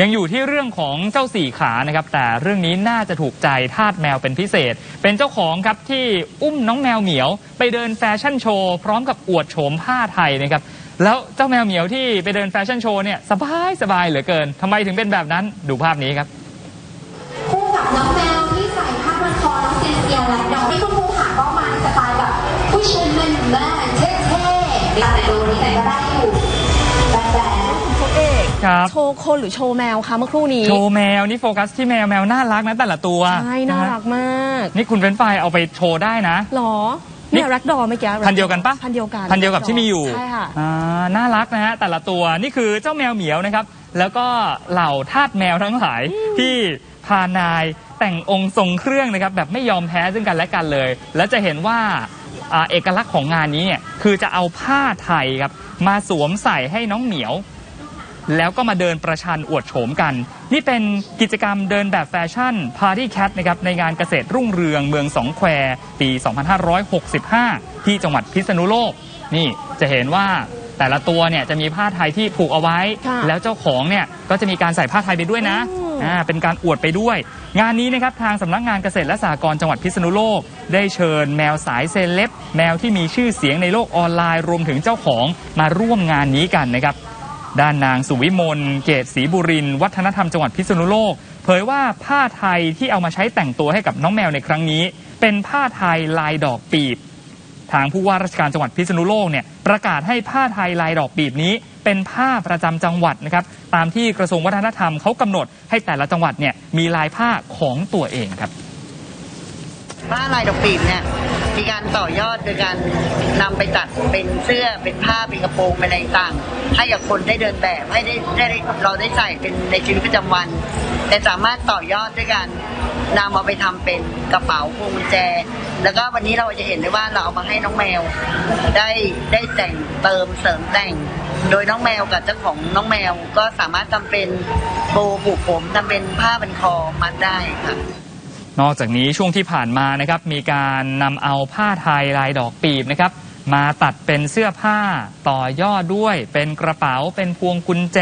ยังอยู่ที่เรื่องของเจ้าสี่ขานะครับ แต่เรื่องนี้น่าจะถูกใจทาสแมวเป็นพิเศษ เป็นเจ้าของครับที่อุ้มน้องแมวเหมียว ไปเดินแฟชั่นโชว์พร้อมกับอวดโฉมผ้าไทยนะครับ แล้วเจ้าแมวเหมียวที่ไปเดินแฟชั่นโชว์เนี่ยสบายสบายเหลือเกินทำไมถึงเป็นแบบนั้นดูภาพนี้ครับคู่กับน้องแมวที่ใส่ผ้าพันคอน้องเซียนเซียนและน้องที่คุณครูหาก็มาในสไตล์แบบ ครับ โชว์คนหรือโชว์แมวคะเมื่อครู่นี้ โชว์แมวนี่โฟกัสที่แมวแมวน่ารักนะแต่ละตัวใช่น่ารักมาก นี่คุณเฟรนช์ฟรายเอาไปโชว์ได้นะหรอนี่เนี่ยแรักดอเมื่อกี้พันเดียวกันปะพันเดียวกันพันเดียวกับที่มีอยู่ใช่ค่ะอ่าน่ารักนะฮะแต่ละตัวนี่คือเจ้าแมวเหมียวนะครับ แล้วก็เหล่าทาสแมวทั้งหลายที่พานายแต่งองค์ทรงเครื่องนะครับแบบไม่ยอมแพ้ซึ่งกันและกันเลย แล้วจะเห็นว่าอ่าเอกลักษณ์ของงานนี้เนี่ยคือจะเอาผ้าไทยครับมาสวมใส่ให้น้องเหมียว แล้วก็มาเดินประชันอวดโฉมกัน นี่เป็นกิจกรรมเดินแบบแฟชั่น Party Cat นะครับในงานเกษตรรุ่งเรืองเมืองสองแควปี 2565 ที่จังหวัดพิษณุโลก นี่จะเห็นว่าแต่ละตัวเนี่ยจะมีผ้าไทยที่ผูกเอาไว้ค่ะแล้วเจ้าของเนี่ยก็จะมีการใส่ผ้าไทยไปด้วยนะอืมอ่าเป็นการอวดไปด้วย งานนี้นะครับทางสำนักงานเกษตรและสหกรณ์จังหวัดพิษณุโลก ได้เชิญแมวสายเซเลบแมวที่มีชื่อเสียงในโลกออนไลน์ รวมถึงเจ้าของมาร่วมงานนี้กันนะครับ ด้านนางสุวิมลเกตศรีบุรินวัฒนธรรมจังหวัดพิษณุโลก เผยว่าผ้าไทยที่เอามาใช้แต่งตัวให้กับน้องแมวในครั้งนี้ เป็นผ้าไทยลายดอกปีบ ทางผู้ว่าราชการจังหวัดพิษณุโลกเนี่ยประกาศให้ผ้าไทยลายดอกปีบนี้ เป็นผ้าประจำจังหวัดนะครับตามที่กระทรวงวัฒนธรรมเขากำหนดให้แต่ละจังหวัดเนี่ยมีลายผ้าของตัวเองครับผ้าลายดอกปีบเนี่ย มีการต่อยอดโดยการนำไปตัดเป็นเสื้อเป็นผ้าเป็นกระโปรงเป็นอะไรต่าง ให้กับคนได้เดินแบบให้ได้ได้เราได้ใส่เป็นในชีวิตประจำวัน แต่สามารถต่อยอดด้วยการนำเอาไปทำเป็นกระเป๋าพวงกุญแจ แล้วก็วันนี้เราจะเห็นได้ว่าเราเอามาให้น้องแมว ได้ได้แต่งเติมเสริมแต่ง โดยน้องแมวกับเจ้าของน้องแมวก็สามารถทำเป็นโบผูกผมทำเป็นผ้าบันคอมัดได้ค่ะ นอกจากนี้ช่วงที่ผ่านมานะครับมีการนำเอาผ้าไทยลายดอกปีบนะครับ มาตัดเป็นเสื้อผ้าต่อยอดด้วย เป็นกระเป๋าเป็นพวงกุญแจ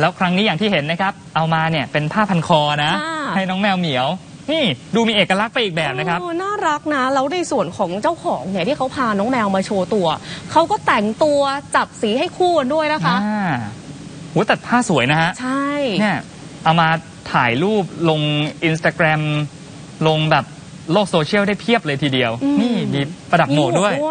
แล้วครั้งนี้อย่างที่เห็นนะครับ เอามาเนี่ยเป็นผ้าพันคอนะค่ะให้น้องแมวเหมียวนี่ดูมีเอกลักษณ์ไปอีกแบบนะครับโอ้น่ารักนะ แล้วในส่วนของเจ้าของเนี่ยที่เขาพาน้องแมวมาโชว์ตัว เขาก็แต่งตัวจับสีให้คู่กันด้วยนะคะอ่าโหตัดผ้าสวยนะฮะ ใช่ เนี่ยเอามาถ่ายรูปลงอินสตาแกรม ลงแบบโลกโซเชียลได้เพียบเลยทีเดียว อืม นี่มีประดับโหมดด้วยมีหม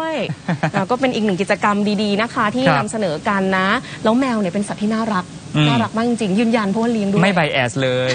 อะก็เป็นอีกหนึ่งกิจกรรมดีๆนะคะ ที่ครับนำเสนอกันนะ แล้วแมวเนี่ยเป็นสัตว์ที่น่ารัก อืม น่ารักมากจริงๆยืนยันเพราะว่าเลี้ยงด้วย ไม่ไบแอสเลย